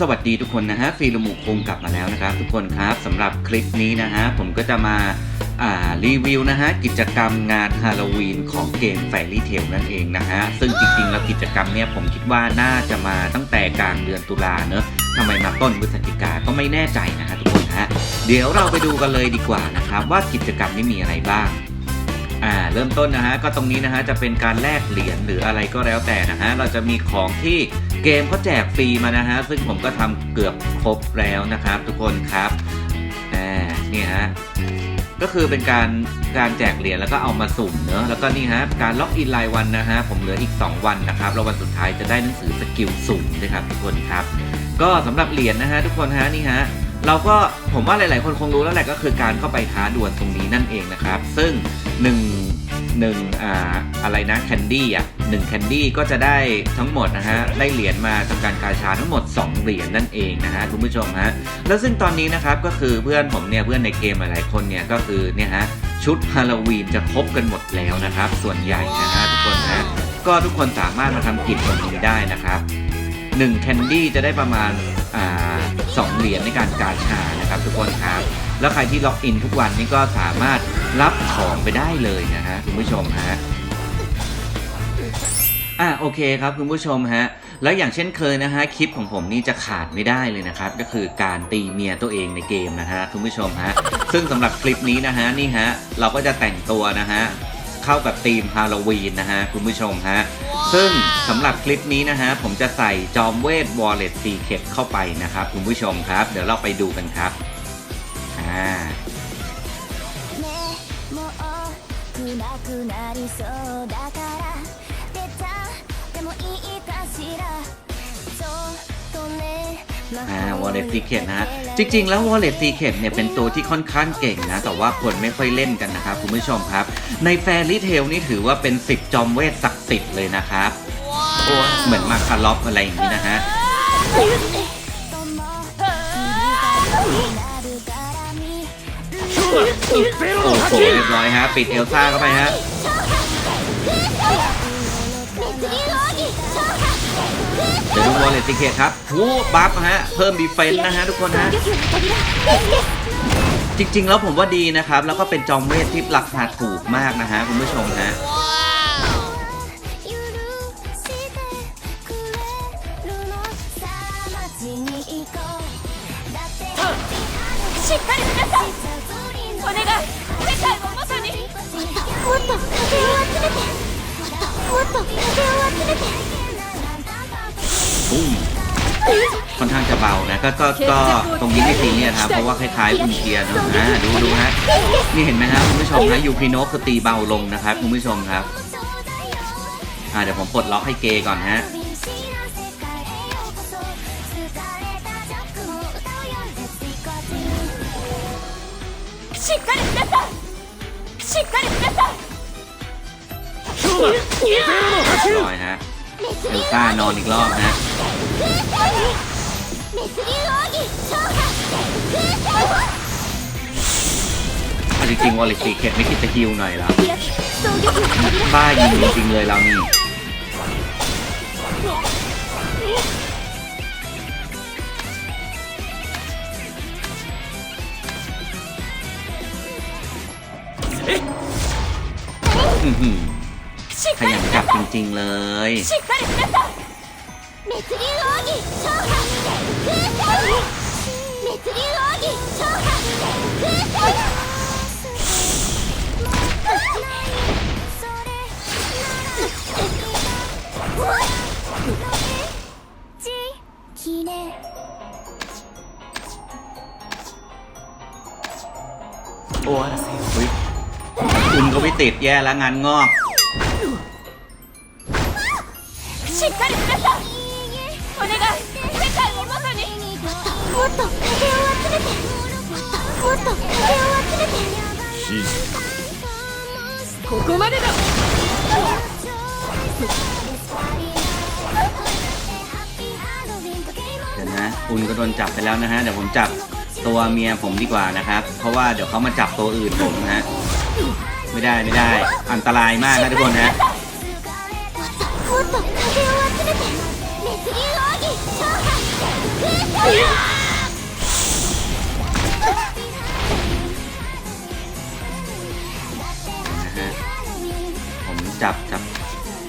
สวัสดีทุกคนนะฮะฟีลมูคงกลับมาแล้วนะครับ ทุกคนครับสำหรับคลิปนี้นะฮะผมก็จะมาารีวิวนะฮะกิจกรรมงานฮาโลวีนของเกมแฟรี่เทลนั่นเองนะฮะซึ่งจริงๆแล้วกิจกรรมเนี้ยผมคิดว่าน่าจะมาตั้งแต่กลางเดือนตุลาเนอะทำไมมาต้นพฤศจิกาก็ไม่แน่ใจนะฮะทุกคนฮะเดี๋ยวเราไปดูกันเลยดีกว่านะครับว่ากิจกรรมนี้มีอะไรบ้างอ่าเริ่มต้นนะฮะก็ตรงนี้นะฮะจะเป็นการแลกเหรียญหรืออะไรก็แล้วแต่นะฮะเราจะมีของที่ เกมเขาแจกฟรีมานะฮะ ซึ่งผมก็ทำเกือบครบแล้วนะครับทุกคนครับอ่าเนี่ยฮะก็คือเป็นการการแจกเหรียญแล้วก็เอามาสุ่มเนอะแล้วก็นี่ฮะการล็อกอินรายวันนะฮะผมเหลืออีก 2 วันนะครับแล้ววันสุดท้ายจะได้หนังสือสกิลสุ่มด้วยครับทุกคนครับ ก็สำหรับเหรียญนะฮะทุกคนฮะนี่ฮะเราก็ผมว่าหลาย ๆ คนคงรู้แล้วแหละก็คือการเข้าไปท้าดวลตรงนี้นั่นเองนะครับ ซึ่ง1นึ่ง หนึ่งอ่าอะไรนะแคนดี้อะหนึ่งแคนดี้ก็จะได้ทั้งหมดนะฮะได้เหรียญมาทำการกาชาทั้งหมด 2 เหรียญนั่นเองนะฮะคุณผู้ชมฮะแล้วซึ่งตอนนี้นะครับก็คือเพื่อนผมเนี่ยเพื่อนในเกมหลายๆคนเนี่ยก็คือเนี่ยฮะชุดฮาโลวีนจะครบกันหมดแล้วนะครับ ส่วนใหญ่นะฮะทุกคนนะก็ทุกคนสามารถมาทำกิจตรงนี้ได้นะครับ1แคนดี้จะได้ประมาณอ่าสองเหรียญในการกาชานะครับทุกคนครับ แล้วใครที่ล็อกอินทุกวันนี้ก็สามารถรับของไปได้เลยนะฮะคุณผู้ชมฮะอะโอเคครับคุณผู้ชมฮะแล้วอย่างเช่นเคยนะฮะคลิปของผมนี่จะขาดไม่ได้เลยนะครับก็คือการตีเมียตัวเองในเกมนะฮะคุณผู้ชมฮะซึ่งสำหรับคลิปนี้นะฮะนี่ฮะเราก็จะแต่งตัวนะฮะเข้ากับธีมฮาโลวีนนะฮะคุณผู้ชมฮะซึ่งสำหรับคลิปนี้นะฮะผมจะใส่จอมเวท Wallet Secret เข้าไปนะครับคุณผู้ชมครับ เดี๋ยวเราไปดูกันครับ วอลเล็ตซีเคนนะ จริง ๆ แล้ววอลเล็ตซีเคนเนี่ย เป็นตัวที่ค่อนข้างเก่งนะ แต่ว่าคนไม่ค่อยเล่นกันนะครับ คุณผู้ชมครับ ในแฟรี่เทลนี่ถือว่าเป็นสิบจอมเวทศักดิ์สิทธิ์เลยนะครับ เหมือนมาคาร์ล็อปอะไรอย่างนี้นะฮะ โอ้โหเรียบร้อยฮะปิดเอลซ่าเข้าไปฮะ 滅流奥義召喚 เดี๋ยวดู Wallet Secret ครับหูบัฟฮะเพิ่มดีเฟนต์นะฮะทุกคนฮะ 玉の扉 จริงๆ แล้วผมว่าดีนะครับ แล้วก็เป็นจอมเวทที่ราคาถูกมากนะฮะคุณผู้ชมฮะ 許してくれるのさあ街に行こうだってしっかりしなさい お願い世界を元にもっと風を集めてもっと風を集めて ปุ้มค่อนข้างจะเบานะก็ก็ก็ตรงนี้ไม่ซีเรียสครับเพราะว่าคล้ายๆอุนเทียเนอะอ่าดูดูฮะนี่เห็นไหมครับคุณผู้ชมฮะยูพีโนคือตีเบาลงนะครับคุณผู้ชมครับอ่าเดี๋ยวผมปลดล็อกให้เกย์ก่อนฮะ しっかりしなさいしっかりしなさい เรียบร้อยฮะเอลซ่านอนอีกรอบฮะ 滅流奥義召喚 เอาจริงๆวอลเลตซีเกตไม่คิดจะฮิวหน่อยเหรอ 衝撃の扉 บ้ายิงจริงๆเลยเรานี่ อื้อหือ しっ ข かり ยัน し จั な บ さ จริง ๆ เลย いしっかりしなさい滅流奥義召喚滅流奥義召喚きれい โอ้ยอุ๊ย คุณก็ไม่ติดแย่แล้วงานงอก しっかりしなさいお願い世界を元にもっと風を集めてもっと風を集めてここまでだ เดี๋ยวนะคุณก็โดนจับไปแล้วนะฮะ เดี๋ยวผมจับตัวเมียผมดีกว่านะครับ เพราะว่าเดี๋ยวเขามาจับตัวอื่นผมนะฮะ ไม่ได้ไม่ได้ อันตรายมากนะทุกคนฮะ もっと風を集めて滅 流奥義勝敗空想 นะฮะ ผมจับจับ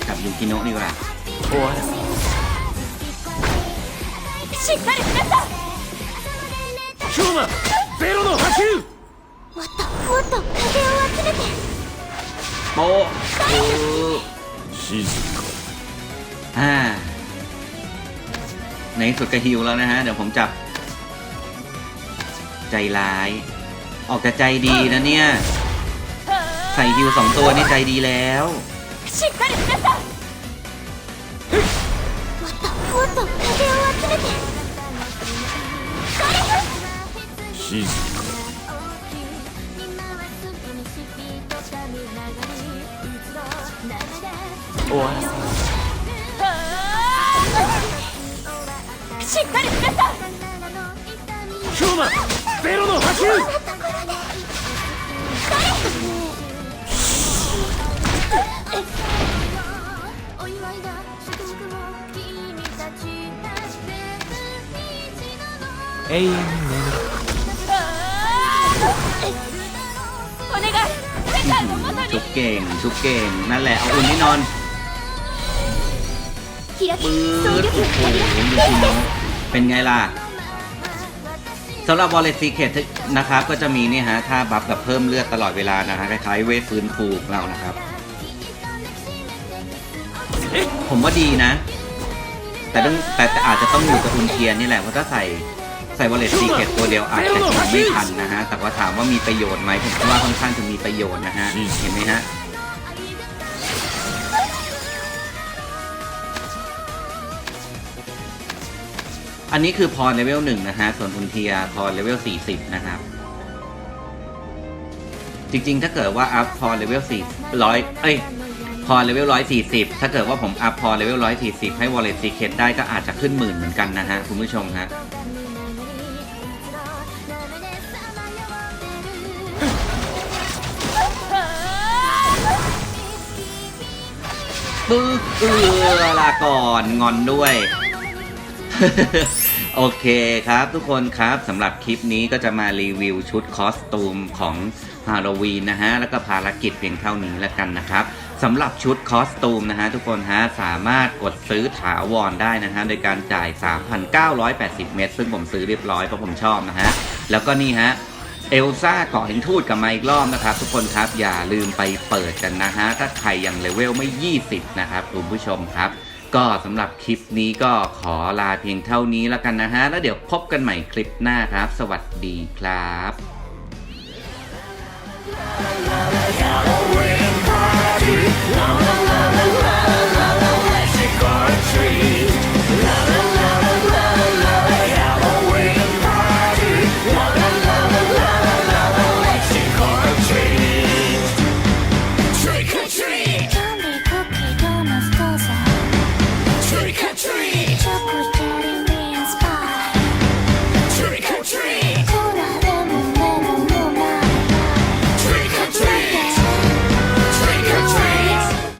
จับยูกิโนะดีกว่า 終わらせしっかりしなさいヒョウマゼロの波及もっともっと風を集めて โป๊ะอ่า ในสุดก็ฮิวแล้วนะฮะ เดี๋ยวผมจับ ใจร้าย ออกจาใจดีนะเนี่ย ใส่ฮิวสองตัวนี่ใจดีแล้ว静か 終わらせしっかりしなさいヒョウマゼロの波及お祝いだ祝福も君たちだ永遠に眠るお願い世界の元 ชุ に บเก่ง ชุบเก่ง นั่นแหละ เอาอุ่นให้นอน 開き ปื๊総ด力โอ้โหยูกิโนะเป็นไงล่ะสำหรับ Wallet Secret นะครับ ก็จะมีนี่ฮะท่าบัฟกับเพิ่มเลือดตลอดเวลานะฮะคล้ายๆเวทฟื้นฟูของเรานะครับ ผมว่าดีนะ แต่ต้องแต่แต่อาจจะต้องอยู่กับอุนเทียนนี่แหละเพราะถ้าใส่ใส่ Wallet Secret ตัวเดียวอาจจะยิงไม่ทันนะฮะ แต่ว่าถามว่ามีประโยชน์ไหมผมคิดว่าค่อนข้างจะมีประโยชน์นะฮะเห็นไหมฮะ อันนี้คือพรเลเวลหนึ่งนะฮะ ส่วนอุนเทียพรเลเวลสี่สิบนะครับ จริงๆ ถ้าเกิดว่าอัพพรเลเวลสี่ร้อยเอ้ย พอเลเวลร้อยสี่สิบถ้าเกิดว่าผมอัพพอเลเวลร้อยสี่สิบให้ Wallet Secret ได้ก็อาจจะขึ้นหมื่นเหมือนกันนะฮะ คุณผู้ชมฮะปึ๊กเออลาก่อนงอนด้วย โอเคครับทุกคนครับสำหรับคลิปนี้ก็จะมารีวิวชุดคอสตูมของฮาโลวีนนะฮะ แล้วก็ภารกิจเพียงเท่านี้แล้วกันนะครับสำหรับชุดคอสตูมนะฮะทุกคนฮะสามารถกดซื้อถาวรได้นะฮะโดยการจ่าย 3,980 เมตร ซึ่งผมซื้อเรียบร้อยเพราะผมชอบนะฮะ แล้วก็นี่ฮะเอลซ่าเกาะหินทูดกับมาอีกรอบนะครับ ทุกคนครับอย่าลืมไปเปิดกันนะฮะ ถ้าใครยังเลเวลไม่ 20 นะครับคุณผู้ชมครับ ก็สำหรับคลิปนี้ก็ขอลาเพียงเท่านี้แล้วกันนะฮะ แล้วเดี๋ยวพบกันใหม่คลิปหน้าครับ สวัสดีครับ